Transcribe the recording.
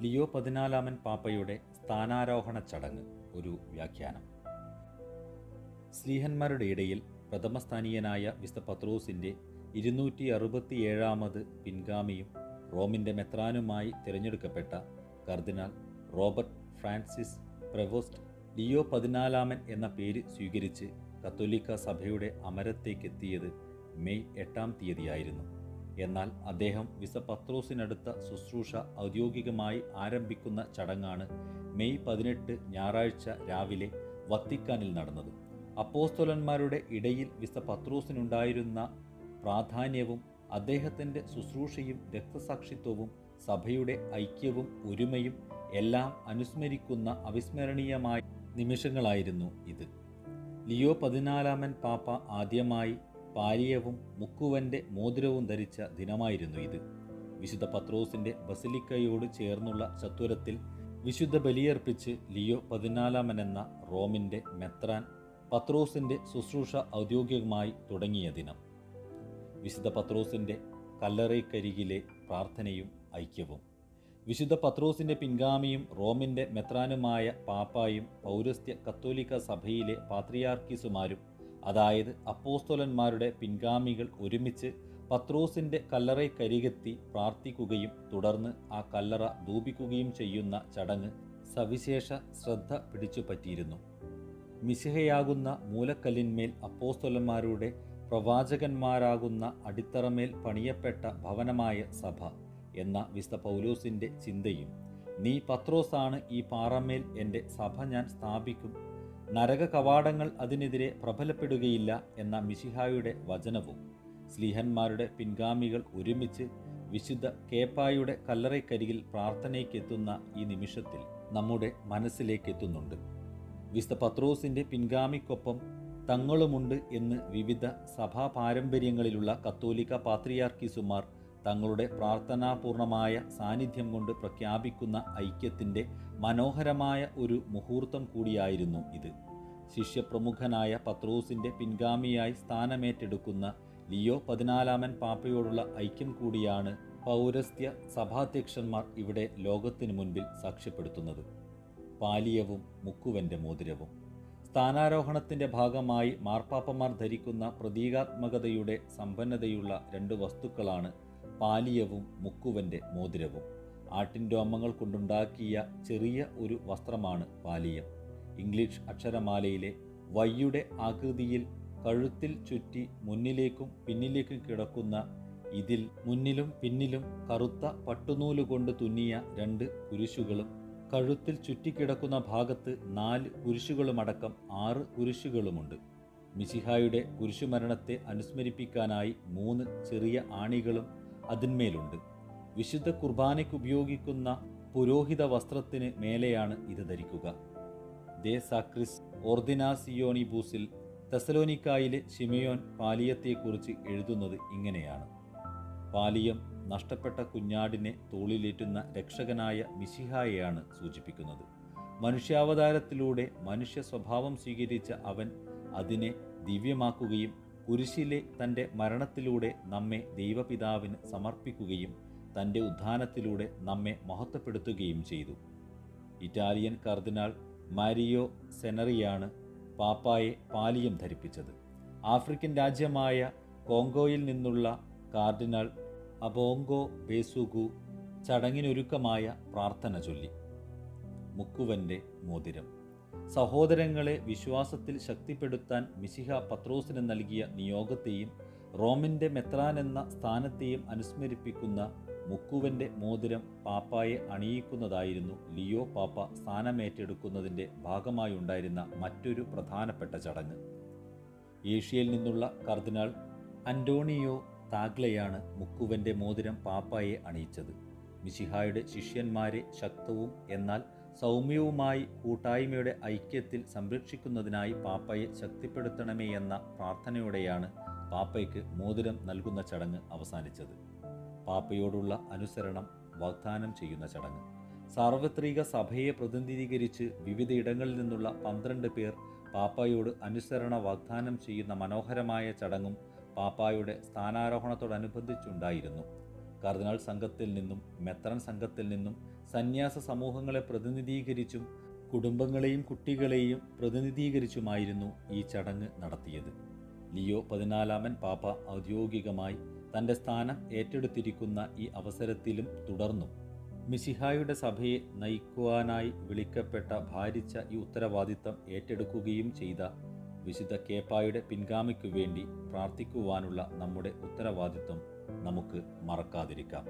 Leo പതിനാലാമൻ പാപ്പയുടെ സ്ഥാനാരോഹണ ചടങ്ങ് ഒരു വ്യാഖ്യാനം. സ്ലീഹന്മാരുടെ ഇടയിൽ പ്രഥമസ്ഥാനീയനായ വിസ്ത പത്രോസിന്റെ ഇരുന്നൂറ്റി അറുപത്തിയേഴാമത് പിൻഗാമിയും റോമിന്റെ മെത്രാനുമായി തിരഞ്ഞെടുക്കപ്പെട്ട കർദിനാൾ റോബർട്ട് ഫ്രാൻസിസ് പ്രവോസ്റ്റ് ലിയോ പതിനാലാമൻ എന്ന പേര് സ്വീകരിച്ച് കത്തോലിക്ക സഭയുടെ അമരത്തേക്കെത്തിയത് മെയ് എട്ടാം തീയതിയായിരുന്നു. എന്നാൽ അദ്ദേഹം വിസ പത്രോസിനടുത്ത ശുശ്രൂഷ ഔദ്യോഗികമായി ആരംഭിക്കുന്ന ചടങ്ങാണ് മെയ് പതിനെട്ട് ഞായറാഴ്ച രാവിലെ വത്തിക്കാനിൽ നടന്നത്. അപ്പോസ്തോലന്മാരുടെ ഇടയിൽ വിസ പത്രോസിനുണ്ടായിരുന്ന പ്രാധാന്യവും അദ്ദേഹത്തിന്റെ ശുശ്രൂഷയും രക്തസാക്ഷിത്വവും സഭയുടെ ഐക്യവും ഒരുമയും എല്ലാം അനുസ്മരിക്കുന്ന അവിസ്മരണീയമായ നിമിഷങ്ങളായിരുന്നു ഇത്. ലിയോ പതിനാലാമൻ പാപ്പ ആദ്യമായി പാലിയവും മുക്കുവന്റെ മോതിരവും ധരിച്ച ദിനമായിരുന്നു ഇത്. വിശുദ്ധ പത്രോസിന്റെ ബസിലിക്കയോട് ചേർന്നുള്ള ചത്വരത്തിൽ വിശുദ്ധ ബലിയർപ്പിച്ച് ലിയോ പതിനാലാമൻ എന്ന റോമിന്റെ മെത്രാൻ പത്രോസിന്റെ ശുശ്രൂഷ ഔദ്യോഗികമായി തുടങ്ങിയ ദിനം. വിശുദ്ധ പത്രോസിന്റെ കല്ലറയ്ക്കരികിലെ പ്രാർത്ഥനയും ഐക്യവും. വിശുദ്ധ പത്രോസിന്റെ പിൻഗാമിയും റോമിന്റെ മെത്രാനുമായ പാപ്പായും പൗരസ്ത്യ കത്തോലിക്ക സഭയിലെ പാത്രിയാർക്കീസുമാരും അതായത് അപ്പോസ്തോലന്മാരുടെ പിൻഗാമികൾ ഒരുമിച്ച് പത്രോസിന്റെ കല്ലറയ്ക്കരികെത്തി പ്രാർത്ഥിക്കുകയും തുടർന്ന് ആ കല്ലറ ധൂപിക്കുകയും ചെയ്യുന്ന ചടങ്ങ് സവിശേഷ ശ്രദ്ധ പിടിച്ചുപറ്റിയിരുന്നു മിശിഹയാകുന്ന മൂലക്കല്ലിന്മേൽ അപ്പോസ്തോലന്മാരുടെ പ്രവാചകന്മാരാകുന്ന അടിത്തറമേൽ പണിയപ്പെട്ട ഭവനമായ സഭ എന്ന വിസ്ത പൗലോസിന്റെ ചിന്തയും നീ പത്രോസാണ് ഈ പാറമേൽ എന്റെ സഭ ഞാൻ സ്ഥാപിക്കും നരക കവാടങ്ങൾ അതിനെതിരെ പ്രബലപ്പെടുകയില്ല എന്ന മിശിഹായുടെ വചനവും സ്ലീഹന്മാരുടെ പിൻഗാമികൾ ഒരുമിച്ച് വിശുദ്ധ കേപ്പായുടെ കല്ലറയ്ക്കരികിൽ പ്രാർത്ഥനയ്ക്കെത്തുന്ന ഈ നിമിഷത്തിൽ നമ്മുടെ മനസ്സിലേക്കെത്തുന്നുണ്ട്. വിശുദ്ധ പത്രോസിന്റെ പിൻഗാമിക്കൊപ്പം തങ്ങളുമുണ്ട് എന്ന് വിവിധ സഭാ പാരമ്പര്യങ്ങളിലുള്ള കത്തോലിക്ക പാത്രിയാർക്കീസുമാർ തങ്ങളുടെ പ്രാർത്ഥനാപൂർണമായ സാന്നിധ്യം കൊണ്ട് പ്രഖ്യാപിക്കുന്ന ഐക്യത്തിന്റെ മനോഹരമായ ഒരു മുഹൂർത്തം കൂടിയായിരുന്നു ഇത്. ശിഷ്യപ്രമുഖനായ പത്രോസിന്റെ പിൻഗാമിയായി സ്ഥാനമേറ്റെടുക്കുന്ന ലിയോ പതിനാലാമൻ പാപ്പയോടുള്ള ഐക്യം കൂടിയാണ് പൗരസ്ത്യ സഭാധ്യക്ഷന്മാർ ഇവിടെ ലോകത്തിനു മുൻപിൽ സാക്ഷ്യപ്പെടുത്തുന്നത്. പാലിയവും മുക്കുവന്റെ മോതിരവും. സ്ഥാനാരോഹണത്തിന്റെ ഭാഗമായി മാർപ്പാപ്പമാർ ധരിക്കുന്ന പ്രതീകാത്മകതയുടെ സമ്പന്നതയുള്ള രണ്ട് വസ്തുക്കളാണ് പാലിയവും മുക്കുവന്റെ മോതിരവും. ആട്ടിൻ രോമങ്ങൾ കൊണ്ടുണ്ടാക്കിയ ചെറിയ ഒരു വസ്ത്രമാണ് പാലിയം ഇംഗ്ലീഷ് അക്ഷരമാലയിലെ വയ്യുടെ ആകൃതിയിൽ കഴുത്തിൽ ചുറ്റി മുന്നിലേക്കും പിന്നിലേക്കും കിടക്കുന്ന ഇതിൽ മുന്നിലും പിന്നിലും കറുത്ത പട്ടുനൂൽ കൊണ്ട് തുന്നിയ രണ്ട് കുരിശുകളും കഴുത്തിൽ ചുറ്റിക്കിടക്കുന്ന ഭാഗത്ത് നാല് കുരിശുകളുമടക്കം ആറ് കുരിശുകളുമുണ്ട്. മിശിഹായുടെ കുരിശുമരണത്തെ അനുസ്മരിപ്പിക്കാനായി മൂന്ന് ചെറിയ ആണികളും അതിന്മേലുണ്ട്. വിശുദ്ധ കുർബാനയ്ക്ക് ഉപയോഗിക്കുന്ന പുരോഹിത വസ്ത്രത്തിന് മേലെയാണ് ഇത് ധരിക്കുക. ദേ സാക്രിസ് ഓർദിനാസിയോണിബൂസിൽ തെസലോനിക്കായിലെ ഷിമയോൻ പാലിയത്തെക്കുറിച്ച് എഴുതുന്നത് ഇങ്ങനെയാണ്. പാലിയം നഷ്ടപ്പെട്ട കുഞ്ഞാടിനെ തോളിലേറ്റുന്ന രക്ഷകനായ മിശിഹായെയാണ് സൂചിപ്പിക്കുന്നത്. മനുഷ്യാവതാരത്തിലൂടെ മനുഷ്യ സ്വഭാവം സ്വീകരിച്ച അവൻ അതിനെ ദിവ്യമാക്കുകയും കുരിശിലെ തന്റെ മരണത്തിലൂടെ നമ്മെ ദൈവപിതാവിന് സമർപ്പിക്കുകയും തന്റെ ഉദ്ധാനത്തിലൂടെ നമ്മെ മഹത്വപ്പെടുത്തുകയും ചെയ്തു. ഇറ്റാലിയൻ കർദിനാൾ മാരിയോ സെനറിയാണ് പാപ്പായെ പാലിയം ധരിപ്പിച്ചത്. ആഫ്രിക്കൻ രാജ്യമായ കോങ്കോയിൽ നിന്നുള്ള കാർഡിനാൾ അബോങ്കോ ബേസുഗു ചടങ്ങിനൊരുക്കമായ പ്രാർത്ഥന ചൊല്ലി. മുക്കുവന്റെ മോതിരം. സഹോദരങ്ങളെ വിശ്വാസത്തിൽ ശക്തിപ്പെടുത്താൻ മിശിഹ പത്രോസിന് നൽകിയ നിയോഗത്തെയും റോമിന്റെ മെത്രാൻ എന്ന സ്ഥാനത്തെയും അനുസ്മരിപ്പിക്കുന്ന മുക്കുവന്റെ മോതിരം പാപ്പായെ അണിയിക്കുന്നതായിരുന്നു ലിയോ പാപ്പ സ്ഥാനമേറ്റെടുക്കുന്നതിന്റെ ഭാഗമായുണ്ടായിരുന്ന മറ്റൊരു പ്രധാനപ്പെട്ട ചടങ്ങ്. ഏഷ്യയിൽ നിന്നുള്ള കർദിനാൾ അന്റോണിയോ താഗ്ലയാണ് മുക്കുവന്റെ മോതിരം പാപ്പായെ അണിയിച്ചത്. മിശിഹായുടെ ശിഷ്യന്മാരെ ശക്തവും എന്നാൽ സൗമ്യവുമായി കൂട്ടായ്മയുടെ ഐക്യത്തിൽ സംരക്ഷിക്കുന്നതിനായി പാപ്പയെ ശക്തിപ്പെടുത്തണമേ എന്ന പ്രാർത്ഥനയോടെയാണ് പാപ്പയ്ക്ക് മോതിരം നൽകുന്ന ചടങ്ങ് അവസാനിച്ചത്. പാപ്പയോടുള്ള അനുസരണം വാഗ്ദാനം ചെയ്യുന്ന ചടങ്ങ്. സാർവത്രിക സഭയെ പ്രതിനിധീകരിച്ച് വിവിധയിടങ്ങളിൽ നിന്നുള്ള പന്ത്രണ്ട് പേർ പാപ്പയോട് അനുസരണ വാഗ്ദാനം ചെയ്യുന്ന മനോഹരമായ ചടങ്ങും പാപ്പായുടെ സ്ഥാനാരോഹണത്തോടനുബന്ധിച്ചുണ്ടായിരുന്നു. കർദിനാൾ സംഘത്തിൽ നിന്നും മെത്രൻ സംഘത്തിൽ നിന്നും സന്യാസ സമൂഹങ്ങളെ പ്രതിനിധീകരിച്ചും കുടുംബങ്ങളെയും കുട്ടികളെയും പ്രതിനിധീകരിച്ചുമായിരുന്നു ഈ ചടങ്ങ് നടത്തിയത്. ലിയോ പതിനാലാമൻ പാപ്പ ഔദ്യോഗികമായി തന്റെ സ്ഥാനം ഏറ്റെടുത്തിരിക്കുന്ന ഈ അവസരത്തിലും തുടർന്നു മിസിഹായുടെ സഭയെ നയിക്കുവാനായി വിളിക്കപ്പെട്ട ഭാരിച്ച ഈ ഉത്തരവാദിത്തം ഏറ്റെടുക്കുകയും ചെയ്ത വിശുദ്ധ കേപ്പായുടെ പിൻഗാമിക്കു വേണ്ടി പ്രാർത്ഥിക്കുവാനുള്ള നമ്മുടെ ഉത്തരവാദിത്വം നമുക്ക് മറക്കാതിരിക്കാം.